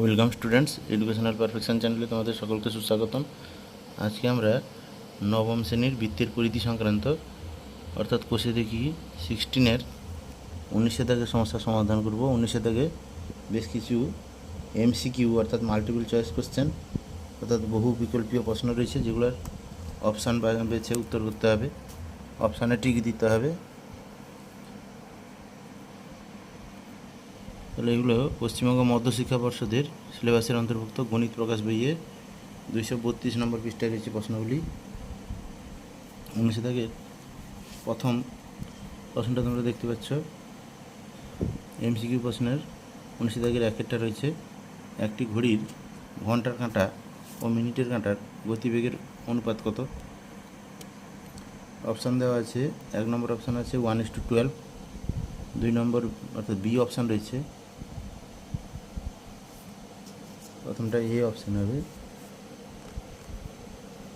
Welcome students educational perfection চ্যানেলে তোমাদের সকলকে সুস্বাগতম। আজকে আমরা নবম শ্রেণির বৃত্তের পরিধি সংক্রান্ত, অর্থাৎ কোষে দেখি সিক্সটিনের উনিশে দাগে সমস্যার সমাধান করব। উনিশে দাগে বেশ কিছু এমসিকিউ অর্থাৎ মাল্টিপল চয়েস কোশ্চেন অর্থাৎ বহু বিকল্পীয় প্রশ্ন রয়েছে, যেগুলোর অপশান বেছে উত্তর করতে হবে। অপশানে টিক দিতে হবে। তাহলে এগুলো পশ্চিমবঙ্গ মধ্যশিক্ষা পর্ষদের সিলেবাসের অন্তর্ভুক্ত গণিত প্রকাশ বইয়ে দুইশো বত্রিশ নম্বর পৃষ্ঠায় রয়েছে প্রশ্নগুলি। থেকে প্রথম প্রশ্নটা তোমরা দেখতে পাচ্ছ। এমসিকিউ প্রশ্নের উনিশে দাগের একেরটা রয়েছে। একটি ঘড়ির ঘণ্টার কাঁটা ও মিনিটের কাঁটার গতিবেগের অনুপাত কত? অপশান দেওয়া আছে, এক নম্বর অপশান আছে ওয়ান ইস টু টুয়েলভ। দুই নম্বর অর্থাৎ বি অপশান রয়েছে। প্রথমটা এ অপশান হবে।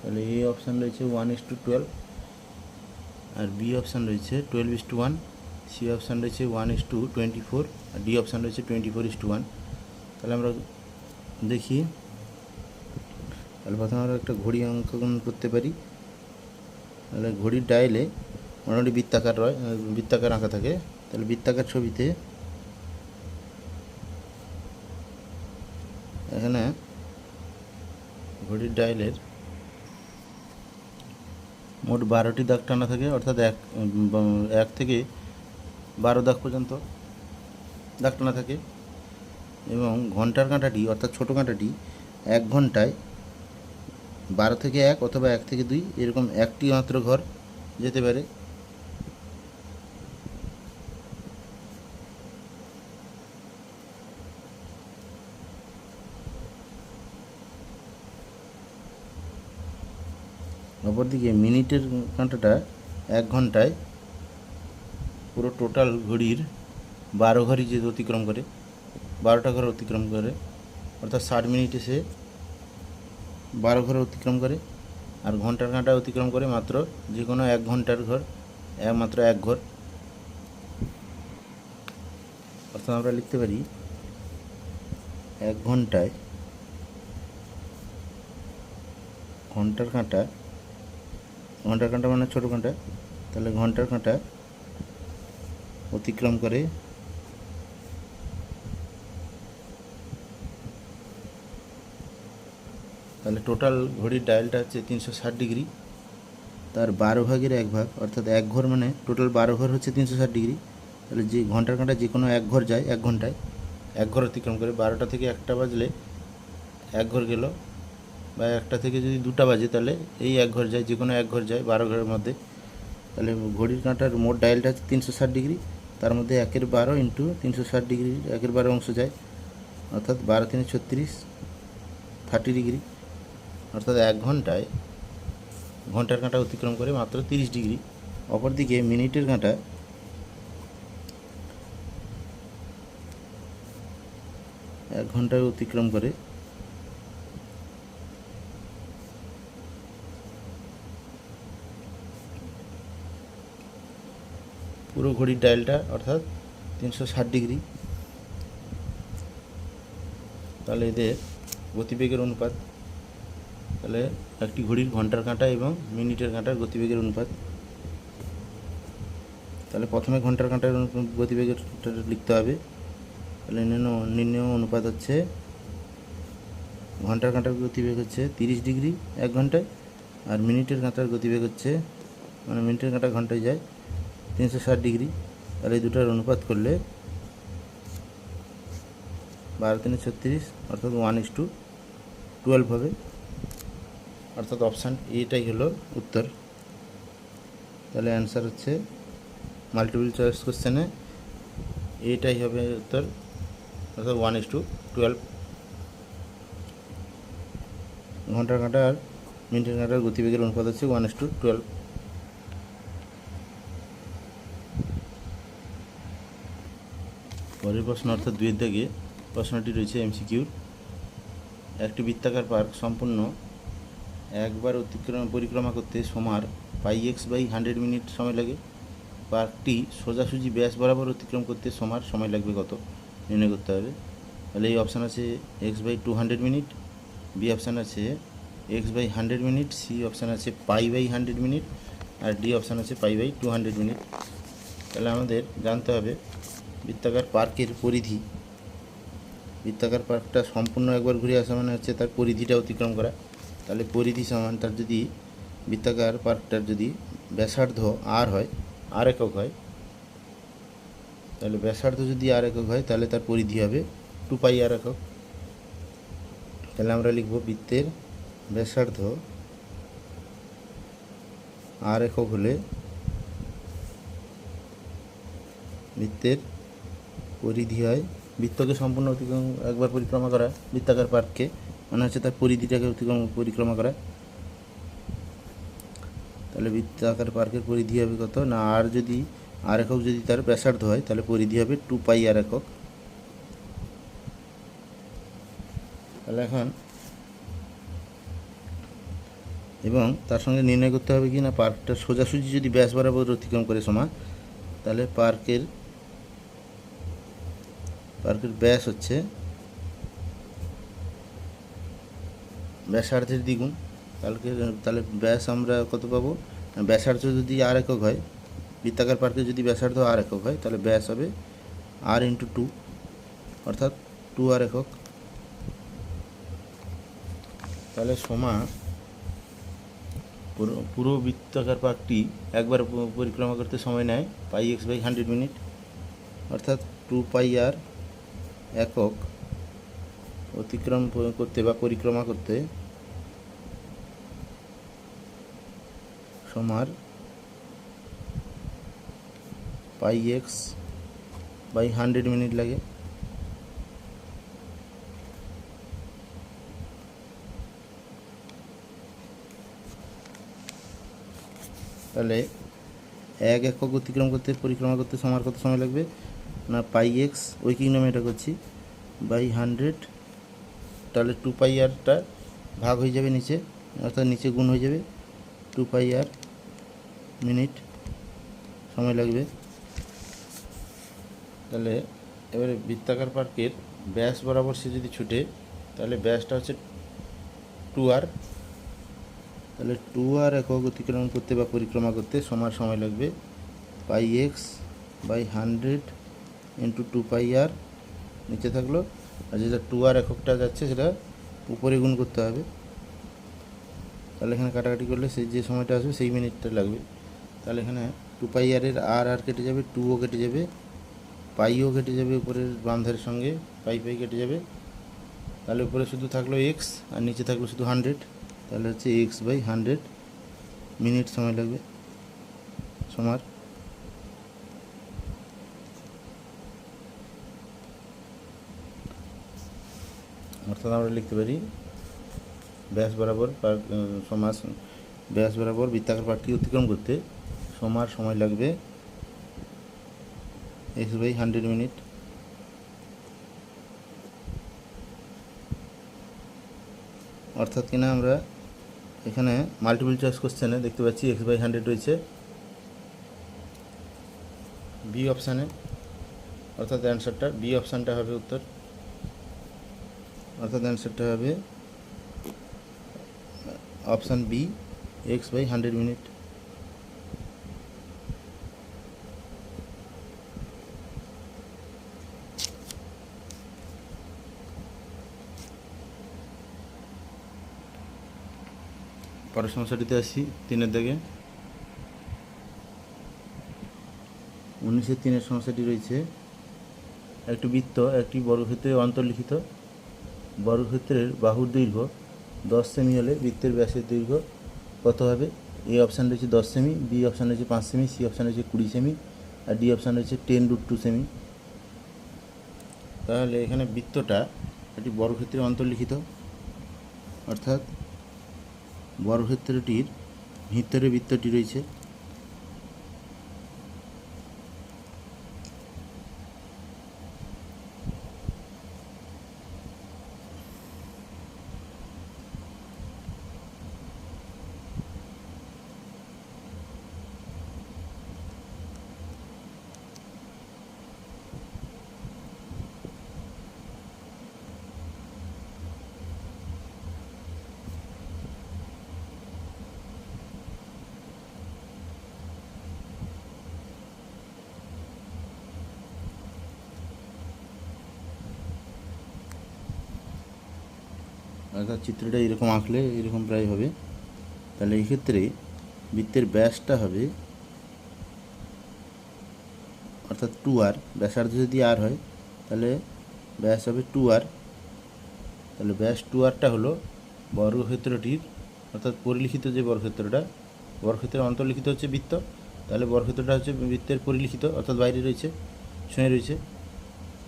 তাহলে এ অপশান রয়েছে ওয়ান ইস টু টুয়েলভ আর বি অপশান রয়েছে twelve is to one C option রয়েছে one is to twenty four R D option রয়েছে twenty four is to one তাহলে আমরা দেখি। তাহলে প্রথমে আমরা একটা ঘড়ি অঙ্কন করতে পারি। তাহলে ঘড়ির ডায়ালে মোটামুটি বৃত্তাকার রয় বৃত্তাকার আঁকা থাকে। তাহলে বৃত্তাকার ছবিতে এখানে ঘড়ির ডায়ালের মোট বারোটি দাগ টানা থাকে, অর্থাৎ এক এক থেকে বারো দাগ পর্যন্ত দাগ টানা থাকে এবং ঘণ্টার কাঁটাটি অর্থাৎ ছোটো কাঁটাটি এক ঘন্টায় বারো থেকে এক অথবা এক থেকে দুই, এরকম একটি মাত্র ঘর যেতে পারে। অপরদিকে মিনিটের কাঁটাটা এক ঘন্টায় পুরো টোটাল ঘড়ির বারো ঘরই যে অতিক্রম করে, বারোটা ঘর অতিক্রম করে, অর্থাৎ ষাট মিনিটে সে বারো ঘর অতিক্রম করে, আর ঘণ্টার কাঁটা অতিক্রম করে মাত্র যে কোনো এক ঘণ্টার ঘর মাত্র এক ঘর। অর্থাৎ আমরা লিখতে পারি এক ঘন্টায় ঘণ্টার কাঁটা ঘণ্টার কাঁটা মানে ছোটো কাঁটা তাহলে ঘণ্টার কাঁটা অতিক্রম করে তাহলে টোটাল ঘড়ির ডায়ালটা হচ্ছে তিনশো ষাট ডিগ্রি। তার বারো ভাগের এক ভাগ, অর্থাৎ এক ঘর মানে টোটাল বারো ঘর হচ্ছে তিনশো ষাট ডিগ্রি। তাহলে যে ঘণ্টার কাঁটা যে কোনো এক ঘর যায়, এক ঘন্টায়, এক ঘর অতিক্রম করে বারোটা থেকে একটা বাজলে এক ঘর গেল বা একটা থেকে যদি দুটা বাজে তাহলে এই এক ঘর যায় যে কোনো এক ঘর যায়, বারো ঘরের মধ্যে। তাহলে ঘড়ির কাঁটার মোট ডায়ালটা হচ্ছে তিনশো ষাট ডিগ্রি। তার মধ্যে একের বারো ইন্টু তিনশো ষাট ডিগ্রি, একের বারো অংশ যায়। অর্থাৎ বারো তিনে ছত্রিশ থার্টি ডিগ্রি। অর্থাৎ এক ঘন্টায় ঘণ্টার কাঁটা অতিক্রম করে মাত্র তিরিশ ডিগ্রি। অপরদিকে মিনিটের কাঁটা এক ঘন্টায় অতিক্রম করে পুরো ঘড়ির ডায়ালটা অর্থাৎ তিনশো ষাট ডিগ্রি। তাহলে এদের গতিবেগের অনুপাত। তাহলে একটি ঘড়ির ঘণ্টার কাঁটা এবং মিনিটের কাঁটার গতিবেগের অনুপাত। তাহলে প্রথমে ঘণ্টার কাঁটার গতিবেগের লিখতে হবে। তাহলে নির্ণ- নির্ণয় অনুপাত হচ্ছে, ঘণ্টার কাঁটার গতিবেগ হচ্ছে তিরিশ ডিগ্রি এক ঘন্টায়, আর মিনিটের কাঁটার গতিবেগ হচ্ছে মানে মিনিটের কাঁটা ঘন্টায় যায়। তিনশো ষাট ডিগ্রি। তাহলে এই দুটার অনুপাত করলে বারো তিনে ছত্রিশ অর্থাৎ ওয়ান ইস টু টুয়েলভ হবে। অর্থাৎ অপশান এটাই হলো উত্তর। তাহলে অ্যান্সার হচ্ছে মাল্টিপল চয়েস কোশ্চেনে এটাই হবে উত্তর, অর্থাৎ ওয়ান ইস টু টুয়েলভ ঘণ্টার আর মিনিটের কাঁটার গতিবেগের অনুপাত হচ্ছে ওয়ান ইস টু টুয়েলভ পরের প্রশ্ন অর্থাৎ দুয়ের দাগে প্রশ্নটি রয়েছে এমসিকিউর একটি বৃত্তাকার পার্ক সম্পূর্ণ একবার অতিক্রম পরিক্রমা করতে সমার pi x by hundred minute সময় লাগে। পার্কটি সোজাসুজি ব্যাস বরাবর অতিক্রম করতে সমার সময় লাগবে কত? নির্ণয় করতে হবে। তাহলে এই অপশান আছে x by two hundred minute, B option আছে x by hundred minute, C option আছে পাই বাই হান্ড্রেড মিনিট, আর ডি অপশান আছে pi by two hundred minute. তাহলে আমাদের জানতে হবে বৃত্তাকার পার্কের পরিধি। বৃত্তাকার পার্কটা সম্পূর্ণ একবার ঘুরে আসা মানে হচ্ছে তার পরিধিটা অতিক্রম করা। তাহলে পরিধি সমান তার যদি বৃত্তাকার পার্কটার যদি ব্যাসার্ধ আর হয় আর একক হয়, তাহলে ব্যাসার্ধ যদি আর একক হয়, তাহলে তার পরিধি হবে টু পাই আর একক। তাহলে আমরা লিখব বৃত্তের ব্যাসার্ধ আর একক হলে বৃত্তের পরিধি হয়। বৃত্তকে সম্পূর্ণ অতিক্রম, একবার পরিক্রমা করা, বৃত্তাকার পার্ককে মানে হচ্ছে তার পরিধিটাকে অতিক্রম, পরিক্রমা করা। তাহলে বৃত্তাকার পার্কের পরিধি হবে কত? না, আর যদি, আর একক যদি তার ব্যাসার্ধ হয়, তাহলে পরিধি হবে টু পাই আর একক। তাহলে এখন, এবং তার সঙ্গে নির্ণয় করতে হবে কি না? পার্কটা সোজাসুজি যদি ব্যাস বরাবর অতিক্রম করে সমান, তাহলে পার্কের পার্কের ব্যাস হচ্ছে ব্যাসার্ধের দ্বিগুণ। কালকে তাহলে ব্যাস আমরা কত পাবো? ব্যাসার্ধ যদি আর একক হয়, বৃত্তাকার পার্কে যদি ব্যাসার্ধ আর একক হয়, তাহলে ব্যাস হবে আর ইন্টু টু অর্থাৎ টু আর একক। তাহলে সমা পুরো পুরো বৃত্তাকার পার্কটি একবার পরিক্রমা করতে সময় নেয়, pi x by hundred minute, অর্থাৎ টু পাই আর একক অতিক্রম করতে বা পরিক্রমা করতে সমার pi x by hundred minute লাগে। তাহলে এক একক অতিক্রম করতে, পরিক্রমা করতে সমার কত সময় লাগবে? না পাই এক্স উইকিং নামে এটা করছি। বাই হান্ড্রেড, তাহলে টু পাই আরটা ভাগ হয়ে যাবে নিচে, অর্থাৎ নিচে গুণ হয়ে যাবে। টু পাই আর মিনিট, সময় লাগবে। তাহলে এবারে বৃত্তাকার পার্কের ব্যাস বরাবর সে যদি ছুটে, তাহলে ব্যাসটা হচ্ছে টু আর। তাহলে টু আর একক অতিক্রম করতে বা পরিক্রমা করতে সমান সময় লাগবে। Pi x by hundred into two pi r নিচে থাকল। আর যেটা টু আর এককটা যাচ্ছে, সেটা উপরে গুণ করতে হবে। তাহলে এখানে কাটাকাটি করলে সেই যে সময়টা আসবে, সেই মিনিটটা লাগবে। তাহলে এখানে টু পাই আরের আর আর কেটে যাবে টুও কেটে যাবে পাইও কেটে যাবে উপরের বাম ধারের সঙ্গে পাই পাই কেটে যাবে। তাহলে উপরে শুধু থাকল এক্স আর নিচে থাকল শুধু হান্ড্রেড তাহলে হচ্ছে এক্স বাই হান্ড্রেড মিনিট সময় লাগবে। সমার অর্থাৎ আমরা লিখতে পারি ব্যাস বরাবর সমাস, ব্যাস বরাবর বৃত্তাকার পাঠটি অতিক্রম করতে সমার সময় লাগবে এক্স বাই হান্ড্রেড মিনিট অর্থাৎ কিনা আমরা এখানে মাল্টিপল চয়েস কোশ্চেনে দেখতে পাচ্ছি এক্স বাই হান্ড্রেড রয়েছে। বি অপশানে অর্থাৎ অ্যান্সারটা বি অপশানটা হবে উত্তর। অর্থাৎ অ্যান্সারটা হবে option B x by hundred minute পরের সমস্যাটিতে আসি, তিনের দাগে উনিশের তিনের সমস্যাটি রয়েছে, একটি বৃত্ত, একটি বর্গক্ষেত্রে অন্তর্লিখিত। বর্গক্ষেত্রের বাহুর দৈর্ঘ্য দশ সেমি হলে বৃত্তের ব্যাসের দৈর্ঘ্য কত হবে? এ অপশান রয়েছে দশ সেমি বি অপশান রয়েছে পাঁচ সেমি সি অপশান রয়েছে কুড়ি সেমি আর ডি অপশান রয়েছে টেন রুট টু সেমি তাহলে এখানে বৃত্তটা একটি বর্গক্ষেত্রে অন্তর্লিখিত। অর্থাৎ বর্গক্ষেত্রটির ভিতরে বৃত্তটি রয়েছে আঁকার চিত্রটা এরকম আঁকলে এরকম প্রায় হবে। তাহলে এই বৃত্তের ব্যাসটা হবে অর্থাৎ টু আর ব্যাসার্ধ যদি আর হয়, তাহলে ব্যাস হবে টু আর তাহলে ব্যাস টু আরটা হলো বর্গক্ষেত্রটির, অর্থাৎ পরিলিখিত যে বর্গক্ষেত্রটা, বর্গক্ষেত্রের অন্তর্লিখিত হচ্ছে বৃত্ত। তাহলে বর্গক্ষেত্রটা হচ্ছে বৃত্তের পরিলিখিত, অর্থাৎ বাইরে রয়েছে ছুঁয়ে রয়েছে।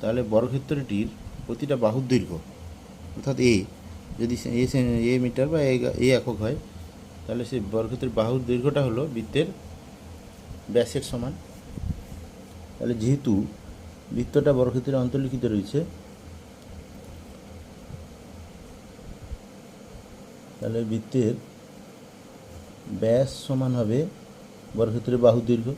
তাহলে বর্গক্ষেত্রটির প্রতিটা বাহুর দৈর্ঘ্য, অর্থাৎ এ যদি এ মিটার বা এ একক হয়, তাহলে সেই বর্গক্ষেত্রের বাহুর দৈর্ঘ্যটা হলো বৃত্তের ব্যাসের সমান। তাহলে যেহেতু বৃত্তটা বর্গক্ষেত্রের অন্তর্লিখিত রয়েছে, তাহলে বৃত্তের ব্যাস সমান হবে বর্গক্ষেত্রের বাহু দৈর্ঘ্য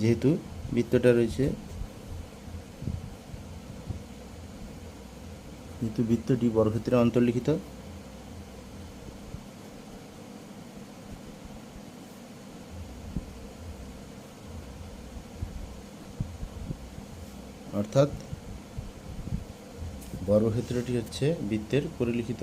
যেহেতু বৃত্তটা রয়েছে। যেহেতু বৃত্তটি বর্গক্ষেত্রে অন্তর্লিখিত। অর্থাৎ বর্গক্ষেত্রটি হচ্ছে বৃত্তের পরিলিখিত।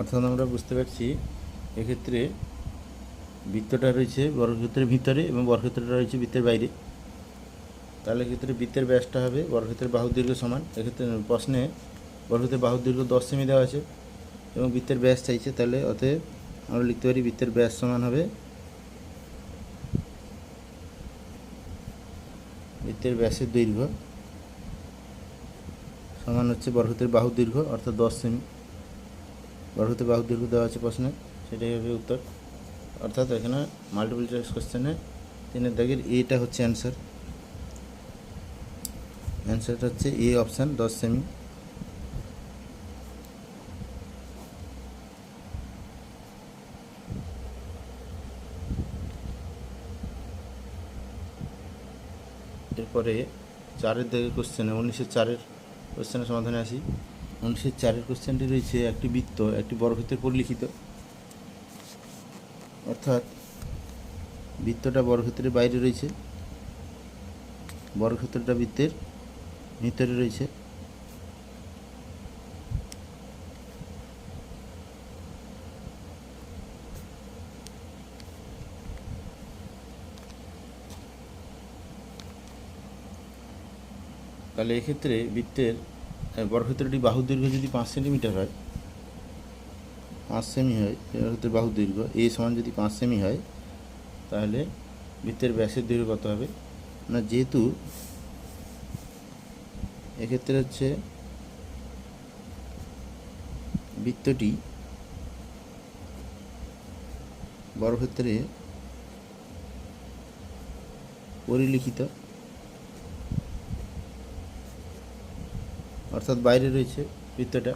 অর্থাৎ আমরা বুঝতে পারছি এক্ষেত্রে বৃত্তটা রয়েছে বর্গক্ষেত্রের ভিতরে এবং বর্গক্ষেত্রটা রয়েছে বৃত্তের বাইরে। তাহলে এক্ষেত্রে বৃত্তের ব্যাসটা হবে বর্গক্ষেত্রের বাহু দীর্ঘ সমান। এক্ষেত্রে প্রশ্নে বর্গক্ষেত্রের বাহু দীর্ঘ দশ সেমি দেওয়া আছে এবং বৃত্তের ব্যাস চাইছে, তাহলে অতএব আমরা লিখতে পারি বৃত্তের ব্যাস সমান হবে বৃত্তের ব্যাসের দৈর্ঘ্য সমান হচ্ছে বর্গক্ষেত্রের বাহু দীর্ঘ অর্থাৎ দশ সেমি। বর্গক্ষেত্রের বাহুর দৈর্ঘ্য দেওয়া আছে প্রশ্নে, সেটাই হবে উত্তর। অর্থাৎ এখানে মাল্টিপল চয়েস কোশ্চেনে তিনের দাগের এটা হচ্ছে অ্যান্সার অ্যান্সারটা হচ্ছে এ অপশান দশ সেমি এরপরে চারের দিকে কোশ্চেনে উনিশের চারের কোশ্চেনের সমাধানে আসি। উনিশের চারের কোশ্চেনটি রয়েছে, একটি বৃত্ত, একটি বর্গক্ষেত্রে পরিলিখিত। অর্থাৎ বৃত্তটা বর্গক্ষেত্রের বাইরে রয়েছে বর্গক্ষেত্রটা বৃত্তের ভিতরে রয়েছে। তাহলে এক্ষেত্রে বৃত্তের বর্গক্ষেত্রটি বাহুর দৈর্ঘ্য যদি পাঁচ সেন্টিমিটার হয়, পাঁচ সেমি হয় বর্গক্ষেত্রের বাহুর দৈর্ঘ্য, এ সমান যদি পাঁচ সেমি হয়, তাহলে বৃত্তের ব্যাসের দৈর্ঘ্য কত হবে? না, যেহেতু এক্ষেত্রে হচ্ছে বৃত্তটি বর্গক্ষেত্রে পরিলিখিত অর্থাৎ বাইরে রয়েছে বৃত্তটা,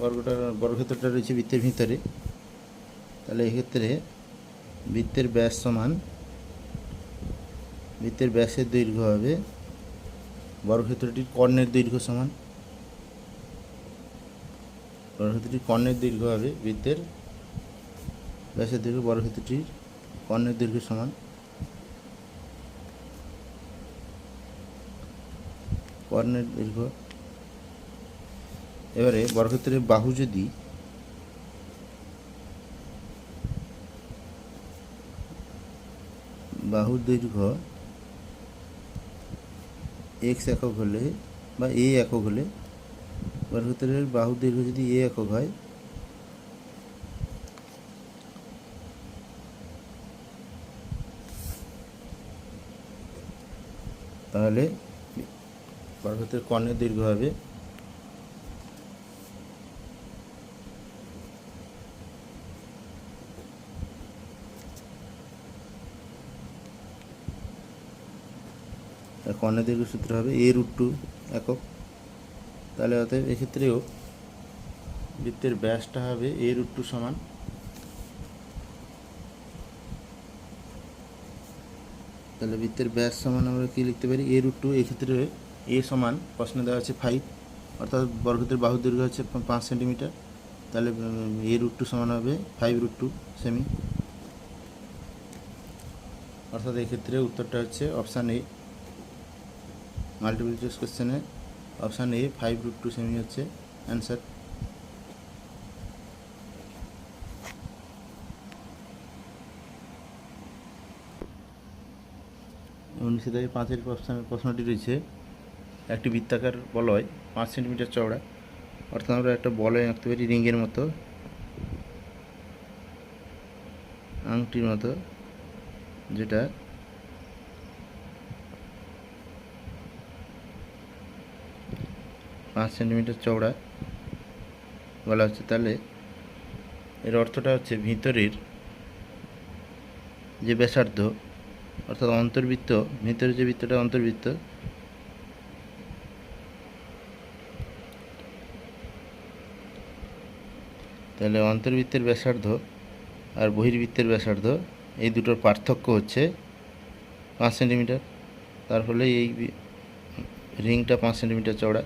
বর্গটা, বর্গক্ষেত্রটা রয়েছে বৃত্তের ভিতরে। তাহলে এক্ষেত্রে বৃত্তের ব্যাস সমান, বৃত্তের ব্যাসের দৈর্ঘ্য হবে বর্গক্ষেত্রটির কর্ণের দৈর্ঘ্য সমান। বর্গক্ষেত্রটির কর্ণের দৈর্ঘ্য হবে বৃত্তের ব্যাসের দৈর্ঘ্য, বর্গক্ষেত্রটির কর্ণের দৈর্ঘ্য সমান। কর্ণের দৈর্ঘ্য এবারে বর্গক্ষেত্রের বাহু যদি বাহুর দৈর্ঘ্য এক্স একক হলে বা এ একক হলে বর্গক্ষেত্রের বাহুর দৈর্ঘ্য যদি এ একক হয়, তাহলে বর্গক্ষেত্রের কর্ণের দৈর্ঘ্য হবে আর কর্ণের দৈর্ঘ্য সূত্র হবে এ রুট টু একক। তাহলে অতএব এক্ষেত্রেও বৃত্তের ব্যাসটা হবে এ রুট টু সমান তাহলে বৃত্তের ব্যাস সমান আমরা কি লিখতে পারি? এ রুট টু এক্ষেত্রে এ সমান প্রশ্নে দেওয়া আছে ফাইভ, অর্থাৎ বর্গতের বাহুর দৈর্ঘ্য হচ্ছে পাঁচ সেন্টিমিটার। তাহলে এ রুট টু সমান হবে ফাইভ রুট টু সেমি। অর্থাৎ এক্ষেত্রে উত্তরটা হচ্ছে অপশান এ। মাল্টিপল চয়েস কোশ্চেনে option A five root two semi হচ্ছে অ্যান্সার উনিশশো থেকে পাঁচের প্রশ্ন, প্রশ্নটি রয়েছে, একটি বৃত্তাকার বলয়, পাঁচ সেন্টিমিটার চওড়া। অর্থাৎ আমরা একটা বলয় আঁকতে পারি রিংয়ের মতো, আংটির মতো, যেটা পাঁচ সেন্টিমিটার চওড়া বলা হচ্ছে তাহলে এর অর্থটা হচ্ছে ভিতরের যে ব্যাসার্ধ, অর্থাৎ অন্তর্বৃত্ত ভিতরে যে বৃত্তটা অন্তর্বৃত্ত, তাহলে অন্তর্বৃত্তের ব্যাসার্ধ আর বহির্বৃত্তের ব্যাসার্ধ, এই দুটোর পার্থক্য হচ্ছে পাঁচ সেন্টিমিটার। তার ফলে এই রিংটা পাঁচ সেন্টিমিটার চওড়া।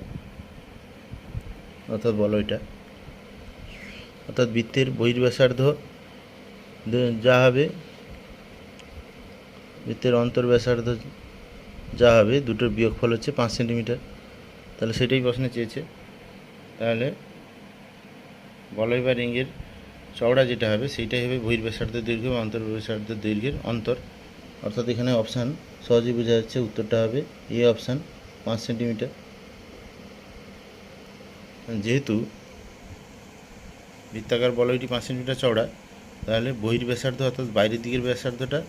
অর্থাৎ বলো এটা। অর্থাৎ বৃত্তের বহির্ব্যাসার্ধ যা হবে, বৃত্তের অন্তর ব্যাসার্ধ যা হবে, দুটোর বিয়োগফল হচ্ছে পাঁচ সেন্টিমিটার। তাহলে সেটাই প্রশ্নে চেয়েছে। তাহলে বলয় বা রিংয়ের চওড়া যেটা হবে, সেইটাই হবে বহির্ব্যাসার্ধ দৈর্ঘ্য বা অন্তর ব্যাসার্ধ দৈর্ঘ্যের অন্তর। অর্থাৎ এখানে অপশান সহজেই বোঝা যাচ্ছে উত্তরটা হবে, এ অপশান পাঁচ সেন্টিমিটার। যেহেতু বৃত্তাকার বলয়টি পাঁচ সেন্টিমিটার চওড়া, তাহলে বহির্ব্যাসার্ধ অর্থাৎ বাইরের দিকের ব্যাসার্ধটা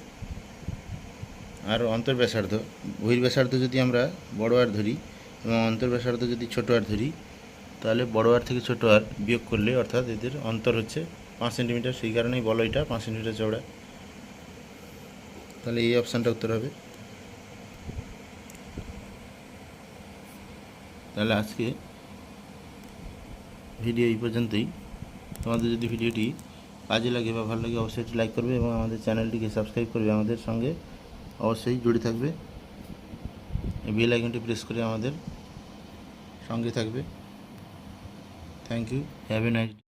আর অন্তর ব্যাসার্ধ বহির্ব্যাসার্ধ যদি আমরা বড় আর ধরি এবং অন্তর ব্যাসার্ধ যদি ছোট আর ধরি, তাহলে বড় আর থেকে ছোট আর বিয়োগ করলে অর্থাৎ এদের অন্তর হচ্ছে পাঁচ সেন্টিমিটার, সেই কারণেই বলয়টা পাঁচ সেন্টিমিটার চওড়া। তাহলে এই অপশানটা উত্তর হবে। তাহলে আজকে ভিডিও এই পর্যন্তই। তোমাদের যদি ভিডিওটি কাজে লাগে বা ভালো লাগে, অবশ্যই লাইক করবে এবং আমাদের চ্যানেলটিকে সাবস্ক্রাইব করবে আমাদের সঙ্গে। অবশ্যই জুড়ে থাকবে। বেল আইকনটি প্রেস করে আমাদের সঙ্গে থাকবে। Thank you have a nice